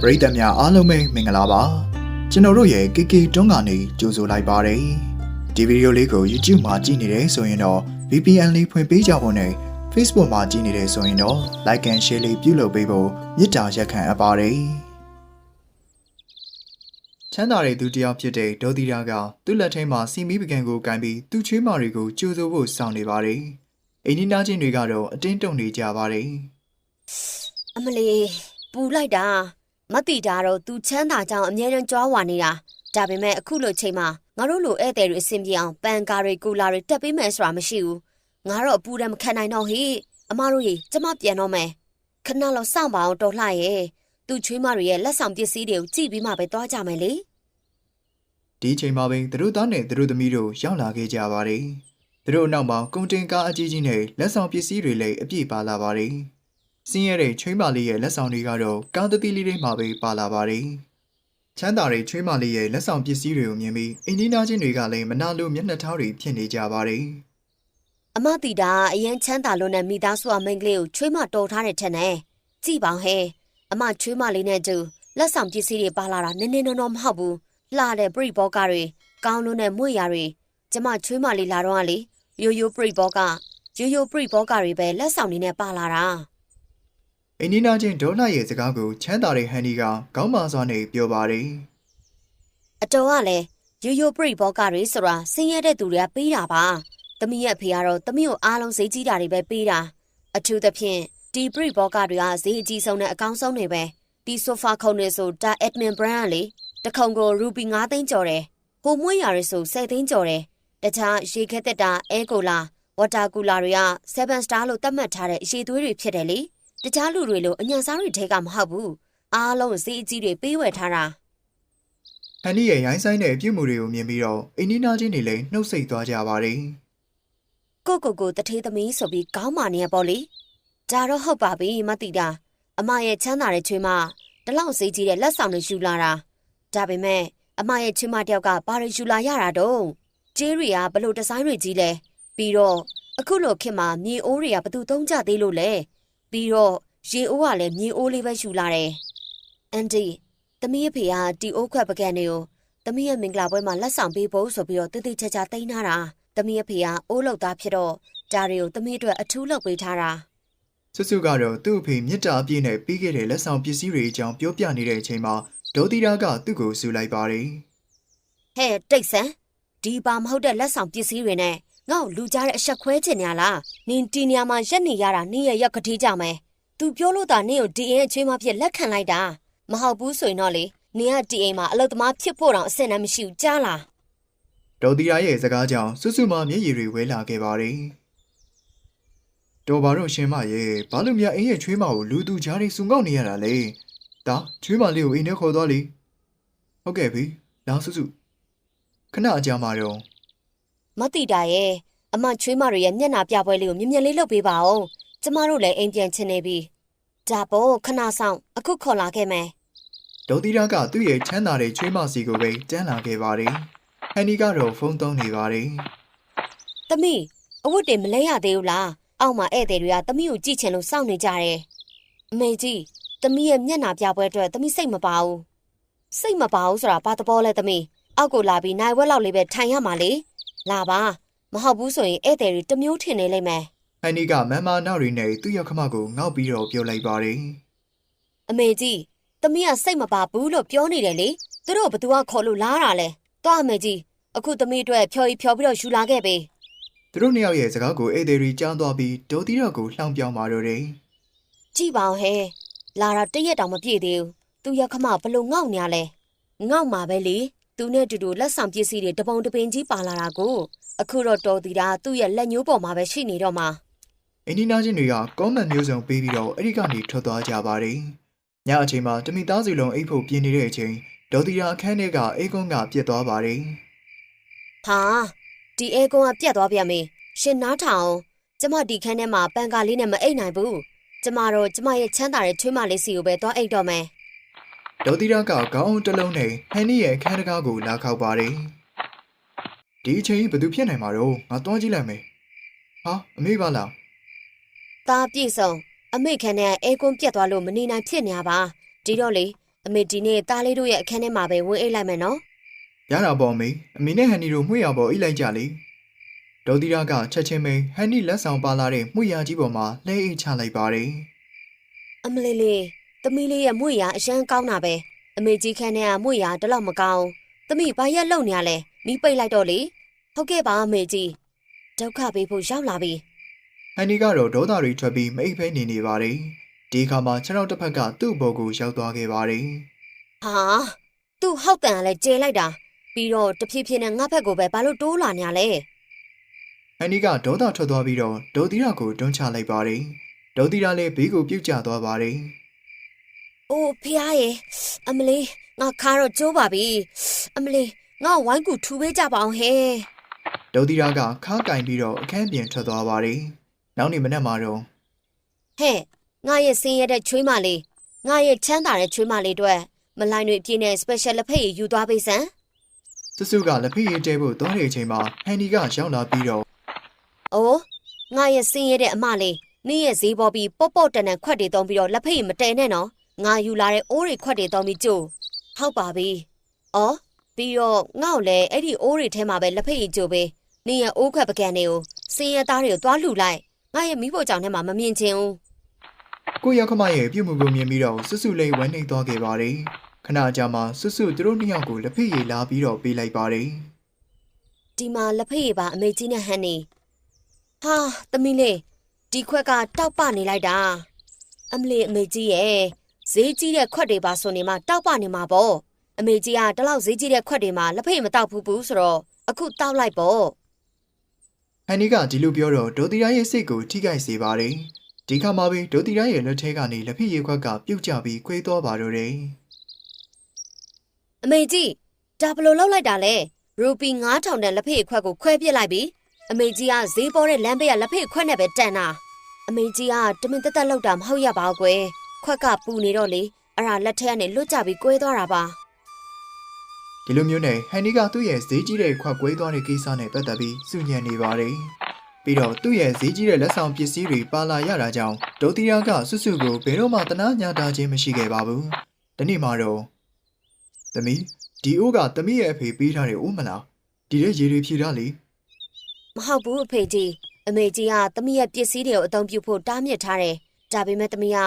ပရိသတ်များအားလုံးပဲမင်္ဂလာပါကျွန်တော်တို့ရဲ့ KK တွန်းကနေကြိုဆိုလိုက်ပါတယ်ဒီဗီဒီယိုလေးကို YouTube မှာကြည့်နေတယ်ဆိုရင်တော့ VPN လေးဖွင့်ပေးကြဖို့နဲ့ Facebook မှာကြည့်နေတယ်ဆိုရင်တော့ Like and Share လေးပြုလုပ်ပေးဖို့မေတ္တာရက်ခံအပ်ပါတယ်ချမ်းသာတဲ့သူတစ်ယောက်ဖြစ်တဲ့ဒေါ်ဒီရာကသူ့လက်ထဲမှာစီမီပကံကိုကင်ပြီးသူ့ချွေးမတွေကိုကြိုဆိုဖို့စောင့်နေပါတယ်အိန္ဒိနာချင်းတွေကတော့အတင်းတုံနေကြပါတယ်အမလီပူလိုက်တာ မတိတာတော့သူချမ်းသာကြောင်အမြဲတမ်းကြွားဝါနေတာဒါပေမဲ့အခုလိုချိန်မှာငါတို့လိုဧည့်သည်တွေအဆင်ပြေအောင်ပန်ကာတွေကူလာတွေတက်ပေးမယ်ဆိုတာမရှိဘူးငါတော့အပူတမ်းမခံနိုင်တော့ဟေ့အမတို့ရေကျမပြန်တော့မယ်ခဏလောက်စောင့်ပါအောင်တော်လှရဲ့သူချွေးမတွေရဲ့လက်ဆောင်ပစ္စည်းတွေကိုကြည့်ပြီးမှပဲသွားကြမယ်လေဒီအချိန်မှာပဲသူတို့သားနဲ့သူတို့သမီးတို့ရောက်လာခဲ့ကြပါတယ်။သူတို့အနောက်မှာကုန်တင်ကားအကြီးကြီးနဲ့လက်ဆောင်ပစ္စည်းတွေလည်းအပြည့်ပါလာပါတယ်။ စင်းရဲတဲ့ချွေးမလေးရဲ့လက်ဆောင်တွေကတော့ကားသတိလေးတွေမှာပဲပါလာပါတယ်။ချမ်းသာတဲ့ချွေးမလေးရဲ့လက်ဆောင်ပစ္စည်းတွေကိုမြင်ပြီးအင်းဒီနာချင်းတွေကလည်းမနာလိုမျက်နှာထားတွေဖြစ်နေကြပါတယ်အမတီတာအရင်ချမ်းသာလို့နဲ့မိသားစုအမိန်းကလေးကိုချွေးမတော်ထားတဲ့ထက်နဲ့ကြည်ပါဟဲအမချွေးမလေးနဲ့တူလက်ဆောင်ပစ္စည်းတွေပါလာတာနည်းနည်းနော်နော်မဟုတ်ဘူးလှတဲ့ပရိဘောကတွေကောင်းလို့နဲ့မွေ့ရာတွေကျမချွေးမလေးလာတော့ကလေရိုးရိုးပရိဘောကရိုးရိုးပရိဘောကတွေပဲလက်ဆောင်တွေနဲ့ပါလာတာ။ အင်းဒီနာချင်းဒေါ်လာရဲ့စကားကိုချမ်းသာတဲ့ဟန်နီကခေါင်းမာစွာနဲ့ပြောပါတယ်အတော်ကလည်းရိုးရိုးပရိဘောကတွေဆိုတာဆင်းရဲတဲ့သူတွေကပေးတာပါသမီးရဲ့အဖေကတော့သမီးကိုအားလုံးဈေးကြီးတာတွေပဲပေးတာအထူးသဖြင့်ဒီပရိဘောကတွေကဈေးအကြီးဆုံးနဲ့အကောင်းဆုံးတွေပဲဒီဆိုဖာခုံတွေဆိုဒါအက်ဒမင်ဘရန်ကလေတစ်ခုံကိုရူပီ9သိန်းကျော်တယ်ဟိုမွေးရာတွေဆို10သိန်းကျော်တယ်တခြားရေခဲတက်တာအဲကိုလာဝတာကူလာတွေက7 star လို့သတ်မှတ်ထားတဲ့အရှိသွေးတွေဖြစ်တယ်လေ တခြားလူတွေလိုအညာစားတွေထဲကမဟုတ်ဘူးအားလုံးဈေးအကြီးတွေပေးဝယ်ထားတာ။ဟန်နီရဲ့ရိုင်းဆိုင်တဲ့အပြုတ်မှုတွေကိုမြင်ပြီးတော့အင်းဒီနာချင်းတွေလည်းနှုတ်ဆက်သွားကြပါတယ်။ကိုကိုကိုတထေးသမီးဆိုပြီးကောင်းမာနေရပေါ့လေဒါတော့ဟုတ်ပါပြီမတိတာအမရဲ့ချမ်းသာတဲ့ချွေးမတလောက်စေးကြီးတဲ့လက်ဆောင်တွေယူလာတာဒါပေမဲ့အမရဲ့ချွေးမတယောက်ကဘာတွေယူလာရတာတော့ကျေးတွေကဘလို့ဒီဇိုင်းတွေကြီးလဲပြီးတော့အခုလိုခေတ်မှာမြေအိုးတွေကဘသူသုံးကြသေးလို့လဲ ပြီးတော့ရေအိုးကလည်းမြေအိုးလေးပဲယူလာတယ်အန်ဒီသမီးအဖေကတီအိုးခွက်ပကံတွေကိုသမီးရဲ့မင်္ဂလာပွဲမှာလက်ဆောင်ပေးဖို့ဆိုပြီးတော့တိတိကျကျတိန်းထားတာသမီးအဖေကအိုးလောက်သားဖြစ်တော့ဒါတွေကိုသမီးအတွက်အထူးလုပ်ပေးထားတာဆွဆွကတော့သူ့အဖေမြစ်တာအပြည့်နဲ့ပြီးခဲ့တဲ့လက်ဆောင်ပစ္စည်းတွေအကြောင်းပြောပြနေတဲ့အချိန်မှာဒေါ်တီရာကသူ့ကိုဆူလိုက်ပါတယ်ဟဲ့တိတ်ဆန်ဒီပါမဟုတ်တဲ့လက်ဆောင်ပစ္စည်းတွေနဲ့ ငါ့ကိုလူကြားတဲ့အဆက်ခွဲချင်ညာလားနင်တီနေရာမှာရက်နေရတာနင်ရဲ့ရက်ကတိကြမယ်သူပြောလို့သာနင်ကိုဒီအိမ်အချွေးမဖြစ်လက်ခံလိုက်တာမဟုတ်ဘူးဆိုရင်တော့လေနင်ကဒီအိမ်မှာအလုပ်သမားဖြစ်ဖို့တောင်အဆင်တမ်းမရှိဘူးကြားလား။ဒေါ်တီရာရဲ့စကားကြောင့်ဆွဆွမှမျက်ရည်တွေဝဲလာခဲ့ပါတယ်။တော်ပါတော့ရှင်မရဲ့ဘာလို့များအင်းရဲ့ချွေးမကိုလူသူကြားတွေစုံကောက်နေရတာလဲ။ဒါချွေးမလေးကိုအိမ်ထဲခေါ်သွားလေ။ဟုတ်ကဲ့ပြီ။လာဆွဆွခဏအကြာမှာတော့ မတိတာရဲ့အမချွေးမတွေရဲ့မျက်နှာပြပွဲလေးကိုမြင်မြင်လေးလုပ်ပေးပါဦးကျမတို့လည်းအိမ်ပြန်ချင်နေပြီဒါပေါ့ခဏဆောင်အခုခေါ်လာခဲ့မယ်ဒေါ်တီရာကသူ့ရဲ့ချမ်းသာတဲ့ချွေးမစီကိုပဲတန်းလာခဲ့ပါတယ်။ဟန်နီကတော့ဖုန်းသုံးနေပါတယ်။သမီးအဝတ်တွေမလဲရသေးဘူးလား။အောက်မှာဧည့်သည်တွေကသမီးကိုကြည့်ချင်လို့စောင့်နေကြတယ်။အမေကြီးသမီးရဲ့မျက်နှာပြပွဲအတွက်သမီးစိတ်မပါဘူး။စိတ်မပါဘူးဆိုတာဘာသဘောလဲသမီး။အောက်ကိုလာပြီးနိုင်ဝက်လောက်လေးပဲထိုင်ရမှာလေ။ လာပါမဟုတ်ဘူးဆိုရင်ဧည့်သည်တွေတစ်မျိုးထင်နေလိမ့်မယ်။ဟန်နီကမမ်မာနောက်ရီနဲ့သူ့ရောက်ခမကိုငေါက်ပြီးတော့ပြောလိုက်ပါတယ်။အမေကြီးသမီးကစိတ်မပါဘူးလို့ပြောနေတယ်လေ။သူတို့ဘသူကခေါ်လို့လားတာလဲ။သွားအမေကြီးအခုသမီးအတွက်ဖြော်ရီဖြော်ပြီးတော့ယူလာခဲ့ပေး။သူတို့နှစ်ယောက်ရဲ့စကားကိုဧည့်သည်တွေကြားသွားပြီးဒေါ်တီရာကိုလှောင်ပြောင်းပါတော့တယ်။ကြည့်ပါဦးဟဲ့လာတာတရက်တောင်မပြည့်သေးဘူးသူရခမဘလို့ငေါ့နေရလဲငေါ့မှာပဲလေ သူနဲ့တူတူလက်ဆောင်ပစ္စည်းတွေတပုံတပင်ကြီးပါလာတာကိုအခုတော့တော်တီတာသူ့ရဲ့လက်ညှိုးပေါ်မှာပဲရှိနေတော့မှာအင်းဒီနာချင်းတွေကကောမန့်မျိုးစုံပေးပြီးတော့အဲ့ဒီကနေထွက်သွားကြပါတယ်။ညအချိန်မှာတမိသားစုလုံးအိပ်ဖို့ပြင်နေတဲ့အချိန်ဒေါ်တီရာအခန်းထဲကအေးကွန်းကပြက်သွားပါတယ်ဟာဒီအဲကွန်ကပြတ်သွားပြန်ပြီရှင်နားထောင်ကျမဒီခန်းထဲမှာပန်ကာလေးနဲ့မအိပ်နိုင်ဘူးကျမတော့ကျမရဲ့ချမ်းသာတဲ့ချွေးမလေးစီကိုပဲသွားအိပ်တော့မယ်။ ဒေါ်တီရာကခေါင်းအုံးတစ်လုံးနဲ့ဟန်နီရဲ့အခန်းတကားကိုလာခောက်ပါတယ်။ဒီအချိန်ဘယ်သူဖြစ်နိုင်မှာတော့ငါတွန်းကြည့်လိုက်မယ်။ဟာအမေပါလားသားပြည့်စုံအမေခန်းနဲ့အဲကွန်ပြတ်သွားလို့မနေနိုင်ဖြစ်နေပါဒီတော့လေအမေဒီနေ့တားလေးတို့ရဲ့အခန်းထဲမှာပဲဝင်အိတ်လိုက်မယ်နော်ရတာပေါ့မေအမေနဲ့ဟန်နီတို့မှုရပေါ်အိတ်လိုက်ကြလေဒေါ်တီရာကချက်ချင်းပဲဟန်နီလက်ဆောင်ပါလာတဲ့မှုရကြီးပေါ်မှာလဲအိတ်ချလိုက်ပါတယ်အမလေးလေး သမီးလေးရဲ့မွေရအရန်ကောင်းတာပဲအမေကြီးခန်းထဲကမွေရတလောက်မကောင်းသမီးဘာရက်လုံနေရလဲနီးပိတ်လိုက်တော့လေဟုတ်ကဲ့ပါအမေကြီးဒုက္ခပေးဖို့ရောက်လာပြီဟန်နီကတော့ဒေါသတွေထွက်ပြီးမအိပ်ဖဲနေနေပါတယ်ဒီအခါမှာခြေထောက်တစ်ဖက်ကသူ့ဘော်ကိုရောက်သွားခဲ့ပါတယ်ဟာသူ့ဟောက်တန်ကလည်းကျေလိုက်တာပြီးတော့တဖြည်းဖြည်းနဲ့ငါ့ဘက်ကိုပဲဘာလို့တိုးလာနေရလဲဟန်နီကဒေါသထွက်သွားပြီးတော့ဒေါ်တီရာကိုတွန်းချလိုက်ပါတယ်ဒေါ်တီရာလည်းဘေးကိုပြုတ်ကျသွားပါတယ် အိုးဖះရဲ့အမလေးငါခါတော့ကျိုးပါပြီအမလေးငါဝိုင်းကူထူပေးကြပါအောင်ဟဲ့ဒေါ်တီရာကခါးကင်ပြီးတော့အခန်းပြင်ထွက်သွားပါတယ်နောက်နေ့မနက်မှာတော့ဟဲ့ငါရဲ့ဆင်းရဲတဲ့ချွေးမလေးငါရဲ့ချမ်းသာတဲ့ချွေးမလေးအတွက်မလိုင်းတွေအပြည့်နဲ့ special လက်ဖက်ရည်ယူသွားပေးစမ်းစွစုကလက်ဖက်ရည်တဲဖို့သွားတဲ့အချိန်မှာဟန်နီကရောက်လာပြီးတော့။အိုးငါရဲ့ဆင်းရဲတဲ့အမလေးနင်းရဲ့ဈေးပေါ်ပြီးပေါ့ပေါ့တန်တန်ခွက်တွေတုံးပြီးတော့လက်ဖက်ရည်မတဲနဲ့နော်။ ငါယူလာတဲ့အိုးတွေခွက်တွေတုံးပြီးကြို့။ဟုတ်ပါပြီ။အော်ပြီးတော့ငါ့ကိုလည်းအဲ့ဒီအိုးတွေထဲမှာပဲလက်ဖက်ရည်ကြိုပေး။နင်းရဲ့အိုးခွက်ပကံတွေကိုဆင်းရဲသားတွေကိုသွားလှူလိုက်။ငါရဲ့မိဖို့ကြောင့်ထဲမှာမမြင်ချင်ဘူးကိုရောက်ခမရဲ့ပြုတ်မှုကိုမြင်ပြီးတော့စွစုလေးဝမ်းနေသွားခဲ့ပါတယ်ခဏကြာမှစွစုသူတို့နှစ်ယောက်ကိုလက်ဖက်ရည်လာပြီးတော့ပေးလိုက်ပါတယ်။ဒီမှာလက်ဖက်ရည်ပါအမေကြီးနဲ့ဟန်နေ။ဟာသမီးလေးဒီခွက်ကတောက်ပနေလိုက်တာ။အမလေးအမေကြီးရဲ့ ဈေးကြီးတဲ့ခွက်တွေပါဆိုနေမှတောက်ပနေမှာပေါ့။အမေကြီးကတလောက်ဈေးကြီးတဲ့ခွက်တွေမှာလက်ဖက်ရည်မတောက်ဘူးဘူးဆိုတော့အခုတောက်လိုက်ပေါ့ဟန်နီကဒီလိုပြောတော့ဒေါ်တီရာရဲ့စိတ်ကိုထိခိုက်စေပါတယ်ဒီခါမှပဲဒေါ်တီရာရဲ့လက်ထဲကနေလက်ဖက်ရည်ခွက်ကပြုတ်ကျပြီးခွေးသွားပါတော့တယ်။အမေကြီးဒါဘယ်လို့လောက်လိုက်တာလဲ။ရူပီ9000တန်လက်ဖက်ရည်ခွက်ကိုခွဲပစ်လိုက်ပြီ။အမေကြီးကဈေးပေါ်တဲ့လမ်းဘေးကလက်ဖက်ရည်ခွက်နဲ့ပဲတန်တာ။အမေကြီးကတမင်တက်တက်လောက်တာမဟုတ်ရပါဘူးကွယ်။ ခွက်ကပူနေတော့လေအဲ့ဒါလက်ထက်ကနေလွတ်ကျပြီးကွဲသွားတာပါ။ဒီလိုမျိုးနဲ့ဟန်နီကသူ့ရဲ့ဈေးကြီးတဲ့ခွက်ကွေးသွားတဲ့ကိစ္စနဲ့ပတ်သက်ပြီးစုညံနေပါတယ်ပြီးတော့သူ့ရဲ့ဈေးကြီးတဲ့လက်ဆောင်ပစ္စည်းတွေပါလာရတာကြောင့်ဒေါ်တီရာကစွစုကိုဘယ်တော့မှတနာညာတာခြင်းမရှိခဲ့ပါဘူးဒီနေ့မှတော့သမီးဒီအိုးကသမီးရဲ့အဖေပေးထားတဲ့အိုးမလားဒီတဲ့ရေတွေဖြည့်ထားလေမဟုတ်ဘူးအဖေကြီးအမေကြီးကသမီးရဲ့ပစ္စည်းတွေကိုအသုံးပြုဖို့တားမြစ်ထားတယ်ဒါပေမဲ့သမီးက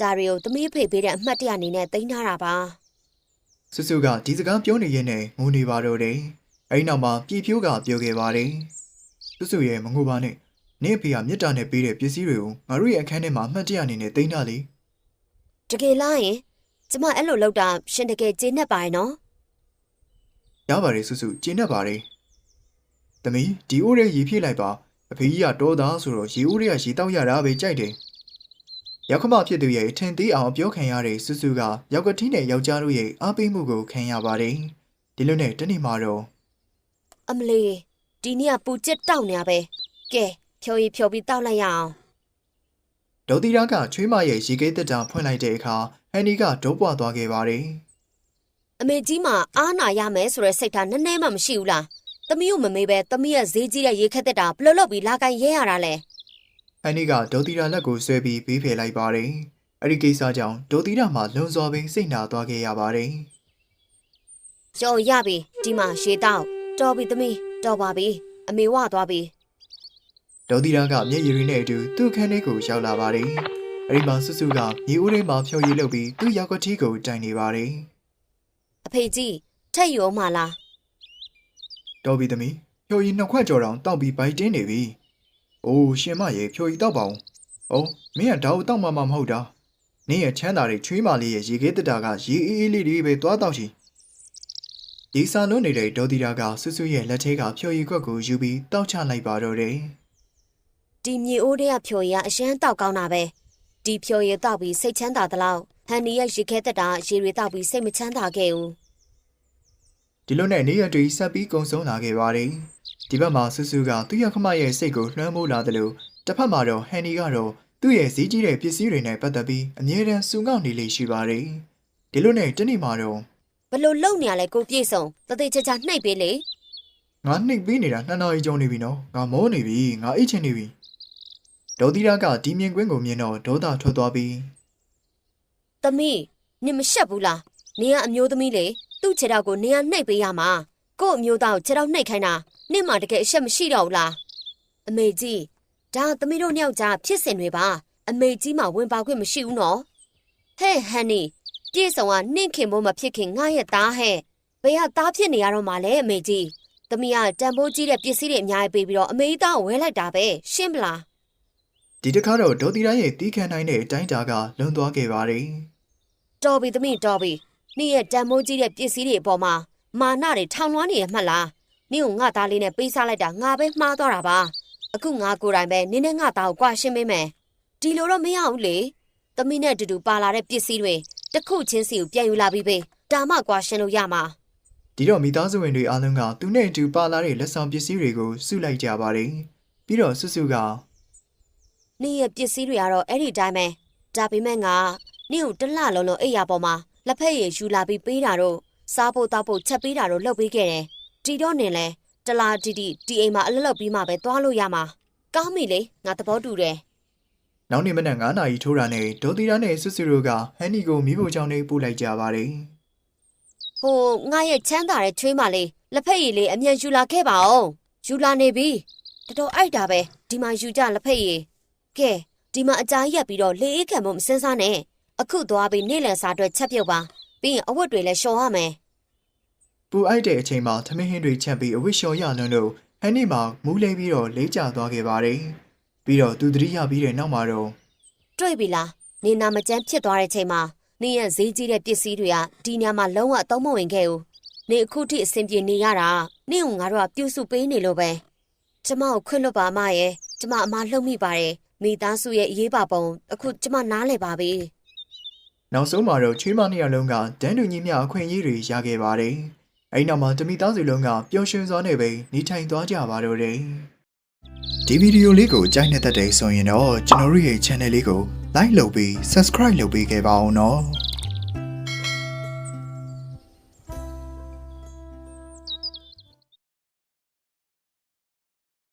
ဒါတွေကိုသမီးအဖေပေးတဲ့အမှတ်တရအနေနဲ့တင်ထားတာပါစွစုကဒီစကားပြောနေရင်းနဲ့ငိုနေပါတော့တယ်အဲဒီနောက်မှာပြည်ဖြိုးကပြောခဲ့ပါတယ်စွစုရဲ့မငိုပါနဲ့နင့်အဖေကမြစ်တာနဲ့ပေးတဲ့ပစ္စည်းတွေကိုငါတို့ရဲ့အခန်းထဲမှာအမှတ်တရအနေနဲ့တင်ထားလေတကယ်လားယင်ကျမအဲ့လိုလုပ်တာရှင်တကယ်ကျေနပ်ပါရဲ့နော်ရပါတယ်စွစုကျင်းတတ်ပါတယ်။တမီးဒီအိုးရဲ့ရေဖြည့်လိုက်ပါအဖေကြီးကတောသားဆိုတော့ရေအိုးရဲ့ရေတောက်ရတာပဲကြိုက်တယ်။ ရောက်ခမဖြစ်သူရဲ့ထင်သေးအောင်ပြောခံရတဲ့စွစုကရောက်ကတိနဲ့ယောက်ျားတို့ရဲ့အားပေးမှုကိုခံရပါတယ်။ဒီလိုနဲ့တနေ့မှတော့အမလေးဒီနေ့ကပူကျစ်တောက်နေရပဲကဲဖြော်ရီဖြော်ပြီးတောက်လိုက်ရအောင်ဒေါ်တီရာကချွေးမရဲ့ရေခဲတက်တာဖွင့်လိုက်တဲ့အခါဟန်နီကဒုပွားသွားခဲ့ပါတယ်အမေကြီးမှာအားနာရမယ်ဆိုတဲ့စိတ်ထားနည်းနည်းမှမရှိဘူးလားသမီးကိုမမေးပဲသမီးရဲ့ဈေးကြီးတဲ့ရေခက်သက်တာဘယ်လိုလုပ်ပြီးလာကန်ရဲရတာလဲ။ ဟန်နီကဒေါ်တီရာလက်ကိုဆွဲပြီးဘေးဖယ်လိုက်ပါတယ်။အဲ့ဒီကိစ္စကြောင့်ဒေါ်တီရာမှလွန်စွာပင်စိတ်နာသွားခဲ့ရပါတယ်။ကြော်ရပြီဒီမှာရေတောက်တော်ပြီသမီးတော်ပါပြီအမေဝသွားပြီဒေါ်တီရာကမျက်ရည်တွေနဲ့အတူသူ့ခန်းထဲကိုရောက်လာပါတယ်။အဲဒီမှာစွစုကမြေဦးထဲမှာဖြော်ရည်လုပ်ပြီးသူ့ရောက်ကတိကိုတိုင်နေပါတယ်အဖေကြီးထက်ရောမလား။တော်ပြီသမီးဖြော်ရည်နှစ်ခွက်ကြော်တောင်တောက်ပြီးဘိုက်တင်းနေပြီ။ အိုးရှင်မရဲ့ဖြော်ရည်တောက်ပါအောင်။အိုးမင်းကဒါကိုတောက်မှမှမဟုတ်တာ။နင်းရဲ့ချမ်းသာတဲ့ချွေးမလေးရဲ့ရေခဲတက်တာကရေအေးအေးလေးတွေပဲသွားတောက်ချင်။ဒီစာလုံးနေတဲ့ဒေါ်တီရာကစွစုရဲ့လက်ထဲကဖြော်ရည်ခွက်ကိုယူပြီးတောက်ချလိုက်ပါတော့တယ်။ဒီမြေအိုးတွေကဖြော်ရည်ကအရှမ်းတောက်ကောင်းတာပဲဒီဖြော်ရည်တောက်ပြီးစိတ်ချမ်းသာသလောက်ဟန်နီရဲ့ရေခဲသက်တာရေတွေတောက်ပြီးစိတ်မချမ်းသာခဲ့ဘူးဒီလိုနဲ့နေရတွေဆက်ပြီးကုံဆုံးလာခဲ့ပါတယ်။ ဒီဘက်မှာဆူဆူကသူ့ရခမရဲ့စိတ်ကိုလွှမ်းမိုးလာတယ်လို့တစ်ဖက်မှာတော့ဟန်နီကတော့သူ့ရဲ့ဈေးကြီးတဲ့ပစ္စည်းတွေနဲ့ပတ်သက်ပြီးအမြဲတမ်းစူငေါက်နေလေရှိပါတယ်။ဒီလိုနဲ့တနေ့မှာတော့ဘလို့လုံနေရလဲကိုပြေဆုံးတသေးချာချာနှိပ်ပေးလေငါနှိပ်ပြီးနေတာနှစ်နာရီကျော်နေပြီနော်။ငါမောနေပြီ။ငါအိတ်ချင်နေပြီ။ဒေါ်သီရာကဒီမြင်ကွင်းကိုမြင်တော့ဒေါသထွက်သွားပြီးသမီးနင်မရှက်ဘူးလားနင်ကအမျိုးသမီးလေသူ့ခြေထောက်ကိုနင်ကနှိပ်ပေးရမှာ ကို့အမျိုးသားကိုခြေထောက်နှိပ်ခိုင်းတာနင့်မှာတကယ်အရှက်မရှိတော့ဘူးလားအမေကြီးဒါသမီးတို့နှစ်ယောက်ကြားဖြစ်စဉ်တွေပါအမေကြီးမှဝင်ပါခွင့်မရှိဘူးနော်ဟဲ့ဟန်နီပြေဆောင်ကနင့်ခင်မို့မဖြစ်ခင်ငါရဲ့သားဟဲ့ဘယ်ကသားဖြစ်နေရတော့မှလဲအမေကြီးသမီးကတန်ဖိုးကြီးတဲ့ပစ္စည်းတွေအများကြီးပေးပြီးတော့အမေသားကိုဝဲလိုက်တာပဲရှင်းမလားဒီတစ်ခါတော့ဒေါ်တီတိုင်းရဲ့တီးခံနိုင်တဲ့အတိုင်းတာကလွန်သွားခဲ့ပါတယ်တော်ပြီသမီးတော်ပြီနင့်ရဲ့တန်မိုးကြီးတဲ့ပစ္စည်းတွေအပေါ်မှာ မာနတွေထောင်လွှမ်းနေရမှတ်လားနင့်ကိုငါသားလေးနဲ့ပေးစားလိုက်တာငါပဲမှားသွားတာပါအခုငါကိုယ်တိုင်ပဲနင်းနဲ့ငါသားကိုကြွာရှင်းပေးမယ်ဒီလိုတော့မရဘူးလေသမီးနဲ့အတူတူပါလာတဲ့ပစ္စည်းတွေတစ်ခုချင်းစီကိုပြန်ယူလာပြီးပေးဒါမှကြွာရှင်းလို့ရမှာဒီတော့မိသားစုဝင်တွေအားလုံးကသူနဲ့အတူပါလာတဲ့လက်ဆောင်ပစ္စည်းတွေကိုစုလိုက်ကြပါတယ်ပြီးတော့စုစုကနင့်ရဲ့ပစ္စည်းတွေကတော့အဲ့ဒီတိုင်းပဲဒါပေမဲ့ငါနင့်ကိုတစ်လလုံးလုံးအိပ်ရာပေါ်မှာလက်ဖက်ရည်ယူလာပြီးပေးတာတော့ စားဖို့တောက်ဖို့ချက်ပေးတာတော့လုပ်ပေးခဲ့တယ်တီတော့နင်လဲတလားတီတီဒီအိမ်မှာအလုပ်လုပ်ပြီးမှပဲသွားလို့ရမှာကောင်းပြီလေငါသဘောတူတယ်နောက်နေ့မနက်9နာရီထိုးတာနဲ့ဒေါ်တီတိုင်းနဲ့စုစုတို့ကဟန်နီကိုမိဖို့ချောင်းလေးပို့လိုက်ကြပါတယ်ဟိုငါရဲ့ချမ်းသာတဲ့ချွေးမလေးလက်ဖက်ရည်လေးအမြန်ယူလာခဲ့ပါအောင်ယူလာနေပြီတော်တော်အိုက်တာပဲဒီမှာယူကြလက်ဖက်ရည်ကဲဒီမှာအကြာကြီးရက်ပြီးတော့လေအေးခံဖို့မစင်းစားနဲ့အခုသွားပြီးနေ့လယ်စာအတွက်ချက်ပြုတ်ပါ ပြီးရင်အဝတ်တွေလည်းလျှော်ရမယ်ပူအိုက်တဲ့အချိန်မှာသမင်းဟင်းတွေချက်ပြီးအဝတ်လျှော်ရလွန်းလို့ဟန်နီမှာမူးလဲပြီးတော့လေးကျသွားခဲ့ပါတယ်ပြီးတော့သူသတိရပြီးတဲ့နောက်မှာတော့တွေ့ပြီလားနေနာမကျန်းဖြစ်သွားတဲ့ချိန်မှာနေရဲ့ဈေးကြီးတဲ့ပစ္စည်းတွေကဒီညမှာလုံးဝအသုံးမဝင်ခဲ့ဘူးနေအခုထိအဆင်ပြေနေရတာနေကငါတို့ကပြုစုပေးနေလို့ပဲကျမကိုခွင့်လွတ်ပါမရဲ့ကျမအမလှုပ်မိပါတယ်မိသားစုရဲ့အရေးပါပုံအခုကျမနားလည်ပါပြီ နောက်ဆုံးမှာတော့ချွေးမနှစ်ယောက်လုံးကတန်းတူညီမျှအခွင့်အရေးတွေရခဲ့ပါတယ်အဲ့နောက်မှာတမိသားစုလုံးကပျော်ရွှင်စွာနဲ့ပဲနေထိုင်သွားကြပါတော့တယ်ဒီဗီဒီယိုလေးကိုကြိုက်နေတဲ့တဲ့ဆိုရင်တော့ကျွန်တော်တို့ရဲ့ channel လေးကို like လုပ်ပြီး subscribe လုပ်ပေးခဲ့ပါအောင်နော်